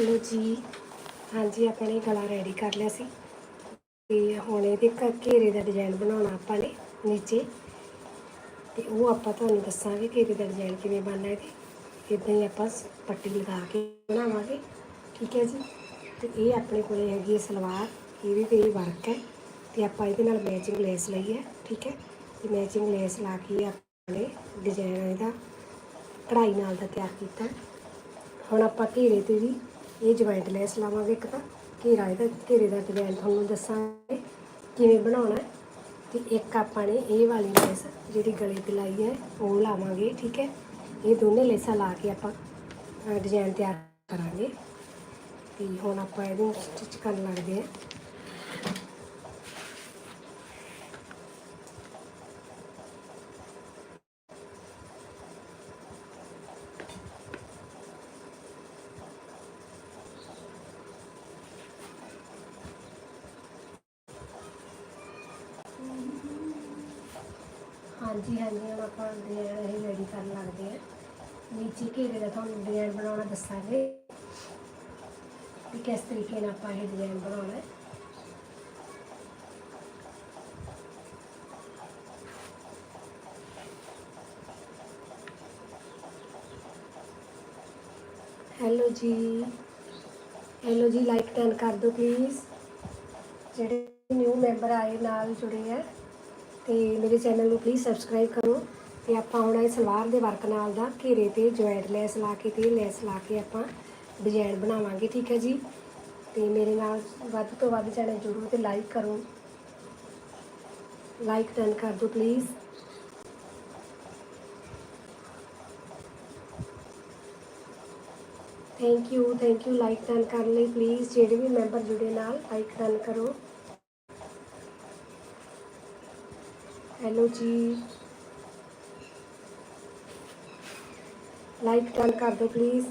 ਲੋ ਜੀ, ਹਾਂਜੀ ਆਪਾਂ ਨੇ ਗਲਾ ਰੈਡੀ ਕਰ ਲਿਆ ਸੀ। ਤੇ ਹੁਣ ਇਹਦੇ ਘ- ਘੇਰੇ ਦਾ ਡਿਜ਼ਾਈਨ ਬਣਾਉਣਾ ਆਪਾਂ ਨੇ, ਨੀਚੇ। ਤੇ ਉਹ ਆਪਾਂ ਤੁਹਾਨੂੰ ਦੱਸਾਂਗੇ ਘੇਰੇ ਦਾ ਡਿਜ਼ਾਈਨ ਕਿਵੇਂ ਬਣਨਾ ਹੈ ਇਹਦੇ। ਇਦਾਂ ਹੀ ਆਪਾਂ ਪੱਟੀ ਲਗਾ ਕੇ ਬਣਾਵਾਂਗੇ। ਠੀਕ ਹੈ ਜੀ? ਤੇ ਇਹ ਆਪਣੇ ਕੋਲੇ ਹੈਗੀ ਹੈ ਸਲਵਾਰ ਇਹਦੇ ਤੇ ਇਹ ਵਰਕ ਹੈ। ਤੇ ਆਪਾਂ ਇਹਦੇ ਨਾਲ ਮੈਚਿੰਗ ਲੈਸ ਲਈ ਹੈ, ਠੀਕ ਹੈ? ਤੇ ਮੈਚਿੰਗ ਲੈਸ ਲਾ ਕੇ ਆਪਾਂ ਨੇ ਡਿਜ਼ਾਈਨ ਇਹਦਾ ਕਢਾਈ ਨਾਲ ਦਾ ਤਿਆਰ ਕੀਤਾ। ਹੁਣ ਆਪਾਂ ਘੇਰੇ ਤੇ ਵੀ ਇਹ ਜੁਆਇੰਟ ਲੈਸ ਲਾਵਾਂਗੇ ਇੱਕ ਤਾਂ, ਘੇਰਾ ਇਹਦਾ, ਘੇਰੇ ਦਾ ਡਿਜ਼ਾਈਨ ਤੁਹਾਨੂੰ ਦੱਸਾਂਗੇ ਕਿਵੇਂ ਬਣਾਉਣਾ ਹੈ। ਤੇ ਇੱਕ ਆਪਾਂ ਨੇ ਇਹ ਵਾਲੀ ਲੈਸ ਜਿਹੜੀ ਗਲੇ ਤੇ ਲਾਈ ਹੈ, ਉਹ ਲਾਵਾਂਗੇ, ਠੀਕ ਹੈ। ਇਹ ਦੋਨੇ ਲੈਸਾਂ ਲਾ ਕੇ ਆਪਾਂ ਡਿਜ਼ਾਈਨ ਤਿਆਰ ਕਰਾਂਗੇ। ਤੇ ਹੁਣ ਆਪਾਂ ਇਹਨੂੰ ਸਟਿਚ ਕਰਨ ਲੱਗਦੇ ਹਾਂ। ਹਾਂਜੀ ਹਾਂਜੀ, ਹੁਣ ਆਪਾਂ ਡਿਜ਼ਾਈਨ ਇਹ ਰੈਡੀ ਕਰਨ ਲੱਗਦੇ ਹਾਂ। ਨੀਚੇ ਘੇਰੇ ਦਾ ਤੁਹਾਨੂੰ ਡਿਜ਼ਾਈਨ ਬਣਾਉਣਾ ਦੱਸਾਂਗੇ ਕਿ ਕਿਸ ਤਰੀਕੇ ਨਾਲ ਆਪਾਂ ਇਹ ਡਿਜ਼ਾਈਨ ਬਣਾਉਣਾ ਹੈ। ਹੈਲੋ ਜੀ। ਹੈਲੋ ਜੀ ਲਾਈਕ ਟੈਨ ਕਰ ਦਿਓ ਪਲੀਜ਼ ਜਿਹੜੇ ਨਿਊ ਮੈਂਬਰ ਆਏ ਨਾਲ ਜੁੜੇ ਆ। ਤੇ ਮੇਰੇ ਚੈਨਲ ਨੂੰ ਪਲੀਜ਼ ਸਬਸਕ੍ਰਾਈਬ ਕਰੋ ਤੇ ਆਪਾਂ ਹੁਣ ਇਹ ਸਲਵਾਰ ਦੇ ਵਰਕ ਨਾਲ ਦਾ ਘੇਰੇ ਤੇ ਜੁਆਇੰਟ ਲੈਸ ਲਾ ਕੇ ਤੇ ਲੈਸ ਲਾ ਕੇ ਆਪਾਂ ਡਿਜ਼ਾਈਨ ਬਣਾਵਾਂਗੇ, ਠੀਕ ਹੈ ਜੀ? ਤੇ ਮੇਰੇ ਨਾਲ ਵੱਧ ਤੋਂ ਵੱਧ ਚੈਨਲ ਜੁੜੋ ਤੇ ਲਾਈਕ ਕਰੋ। ਲਾਈਕ ਡਨ ਕਰ ਦਿਓ please thank you thank you like done ਕਰਨ ਲਈ ਪਲੀਜ਼ ਜਿਹੜੇ ਵੀ ਮੈਂਬਰ ਜੁੜੇ ਨਾਲ ਲਾਈਕ ਡਨ ਕਰੋ। ਹੈਲੋ ਜੀ। ਲਾਈਕ ਡਨ ਕਰ ਦਿਓ ਪਲੀਜ਼